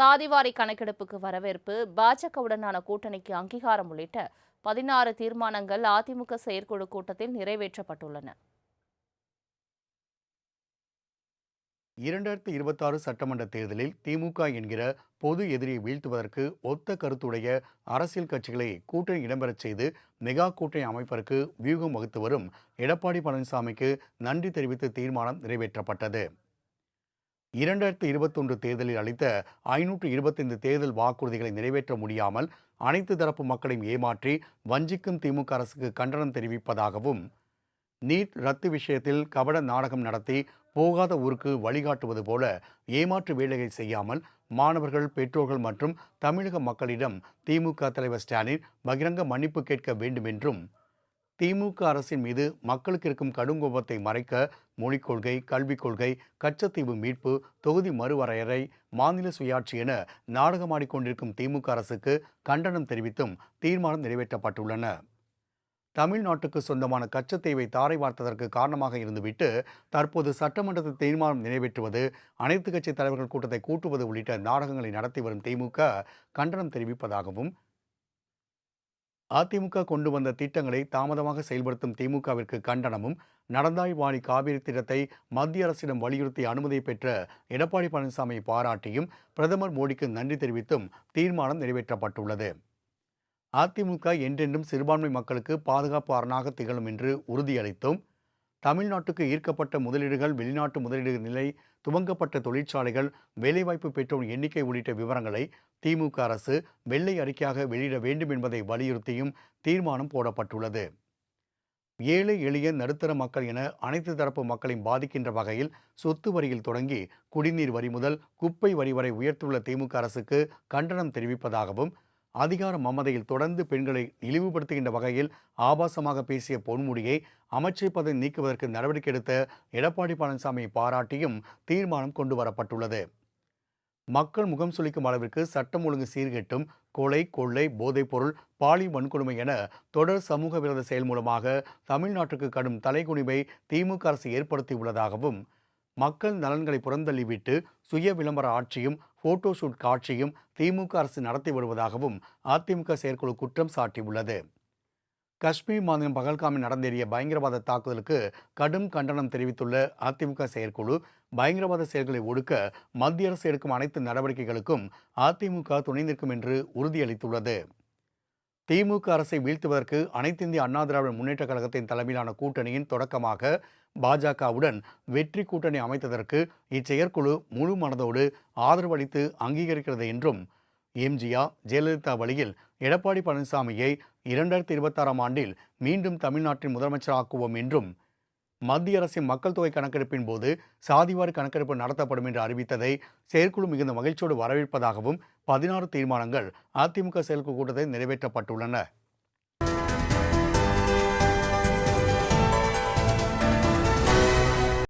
சாதிவாரி கணக்கெடுப்புக்கு வரவேற்பு பாஜகவுடனான கூட்டணிக்கு அங்கீகாரம் உள்ளிட்ட பதினாறு தீர்மானங்கள் அதிமுக செயற்குழு கூட்டத்தில் நிறைவேற்றப்பட்டுள்ளன. இரண்டாயிரத்தி இருபத்தாறு சட்டமன்ற தேர்தலில் திமுக என்கிற பொது எதிரியை வீழ்த்துவதற்கு ஒத்த கருத்துடைய அரசியல் கட்சிகளை கூட்டணி இடம்பெறச் செய்து மெகா கூட்டணி அமைப்பதற்கு வியூகம் வகுத்து வரும் எடப்பாடி பழனிசாமிக்கு நன்றி தெரிவித்து தீர்மானம் நிறைவேற்றப்பட்டது. இரண்டாயிரத்தி இருபத்தொன்று தேர்தலில் அளித்த ஐநூற்று இருபத்தைந்து தேர்தல் வாக்குறுதிகளை நிறைவேற்ற முடியாமல் அனைத்து தரப்பு மக்களையும் ஏமாற்றி வஞ்சிக்கும் திமுக அரசுக்கு கண்டனம் தெரிவிப்பதாகவும் நீட் ரத்து விஷயத்தில் கபட நாடகம் நடத்தி போகாத ஊருக்கு வழிகாட்டுவது போல ஏமாற்று வேலையை செய்யாமல் மாணவர்கள் பெற்றோர்கள் மற்றும் தமிழக மக்களிடம் திமுக தலைவர் ஸ்டாலின் பகிரங்க மன்னிப்பு கேட்க வேண்டும் என்றும் திமுக அரசின் மீது மக்களுக்கு இருக்கும் கடுங்கோபத்தை மறைக்க மொழிக் கொள்கை கல்விக் கொள்கை கச்சத்தீவு மீட்பு தொகுதி மறுவரையறை மாநில சுயாட்சி என நாடகமாடிக்கொண்டிருக்கும் திமுக அரசுக்கு கண்டனம் தெரிவித்தும் தீர்மானம் நிறைவேற்றப்பட்டுள்ளன. தமிழ்நாட்டுக்கு சொந்தமான கச்சத்தீவை தாரை வார்த்ததற்கு காரணமாக இருந்துவிட்டு தற்போது சட்டமன்றத்தில் தீர்மானம் நிறைவேற்றுவது அனைத்து கட்சி தலைவர்கள் கூட்டத்தை கூட்டுவது உள்ளிட்ட நாடகங்களை நடத்தி வரும் திமுக கண்டனம் தெரிவிப்பதாகவும் அதிமுக கொண்டு வந்த திட்டங்களை தாமதமாக செயல்படுத்தும் திமுகவிற்கு கண்டனமும் நடந்தாய் வாணி காவிரி திட்டத்தை மத்திய அரசிடம் வலியுறுத்தி அனுமதி பெற்ற எடப்பாடி பழனிசாமியை பாராட்டியும் பிரதமர் மோடிக்கு நன்றி தெரிவித்தும் தீர்மானம் நிறைவேற்றப்பட்டுள்ளது. அதிமுக என்றென்றும் சிறுபான்மை மக்களுக்கு பாதுகாப்பு அரணாக திகழும் என்று உறுதியளித்தும் தமிழ்நாட்டுக்கு ஈர்க்கப்பட்ட முதலீடுகள் வெளிநாட்டு முதலீடு நிலை துவங்கப்பட்ட தொழிற்சாலைகள் வேலைவாய்ப்பு பெற்றோர் எண்ணிக்கை உள்ளிட்ட விவரங்களை திமுக அரசு வெள்ளை அறிக்கையாக வெளியிட வேண்டும் என்பதை வலியுறுத்தியும் தீர்மானம் போடப்பட்டுள்ளது. ஏழை எளிய நடுத்தர மக்கள் என அனைத்து தரப்பு மக்களையும் பாதிக்கின்ற வகையில் சொத்து வரியில் தொடங்கி குடிநீர் வரி முதல் குப்பை வரி வரை உயர்த்துள்ள திமுக அரசுக்கு கண்டனம் தெரிவிப்பதாகவும் அதிகார மமதையில் தொடர்ந்து பெண்களை இழிவுபடுத்துகின்ற வகையில் ஆபாசமாக பேசிய பொன்முடியை அமைச்சர் பதவி நீக்குவதற்கு நடவடிக்கை எடுத்த எடப்பாடி பழனிசாமியை பாராட்டியும் தீர்மானம் கொண்டு வரப்பட்டுள்ளது மக்கள் முகம் சுளிக்கும் அளவிற்கு சட்டம் ஒழுங்கு சீர்கெட்டும் கொலை கொள்ளை போதைப்பொருள் பாலி வன்கொடுமை என தொடர் சமூக விரோத செயல் மூலமாக தமிழ்நாட்டுக்கு கடும் தலைகுனிவை திமுக அரசு ஏற்படுத்தியுள்ளதாகவும் மக்கள் நலன்களை புறந்தள்ளிவிட்டு சுய விளம்பர ஆட்சியும் போட்டோ ஷூட் காட்சியும் திமுக அரசு நடத்தி வருவதாகவும் அதிமுக செயற்குழு குற்றம் சாட்டியுள்ளது. காஷ்மீர் மாநிலம் பகல்காமில் நடந்தேறிய பயங்கரவாத தாக்குதலுக்கு கடும் கண்டனம் தெரிவித்துள்ள அதிமுக செயற்குழு பயங்கரவாத செயல்களை ஒடுக்க மத்திய அரசு எடுக்கும் அனைத்து நடவடிக்கைகளுக்கும் அதிமுக துணை நிற்கும் என்று உறுதியளித்துள்ளது. திமுக அரசை வீழ்த்துவதற்கு அனைத்து இந்திய அண்ணா திராவிட முன்னேற்ற கழகத்தின் தலைமையிலான கூட்டணியின் தொடக்கமாக பாஜகவுடன் வெற்றி கூட்டணி அமைத்ததற்கு இச்செயற்குழு முழு மனதோடு ஆதரவளித்து அங்கீகரிக்கிறது என்றும் எம்ஜிஆர் ஜெயலலிதா வழியில் எடப்பாடி பழனிசாமியை இரண்டாயிரத்தி இருபத்தாறாம் ஆண்டில் மீண்டும் தமிழ்நாட்டின் முதலமைச்சராக்குவோம் என்றும் மத்திய அரசின் மக்கள் தொகை கணக்கெடுப்பின் போது சாதிவாரி கணக்கெடுப்பு நடத்தப்படும் என்று அறிவித்ததை செயற்குழு மிகுந்த மகிழ்ச்சியோடு வரவேற்பதாகவும் பதினாறு தீர்மானங்கள் அதிமுக செயற்குழு கூட்டத்தில் நிறைவேற்றப்பட்டுள்ளன.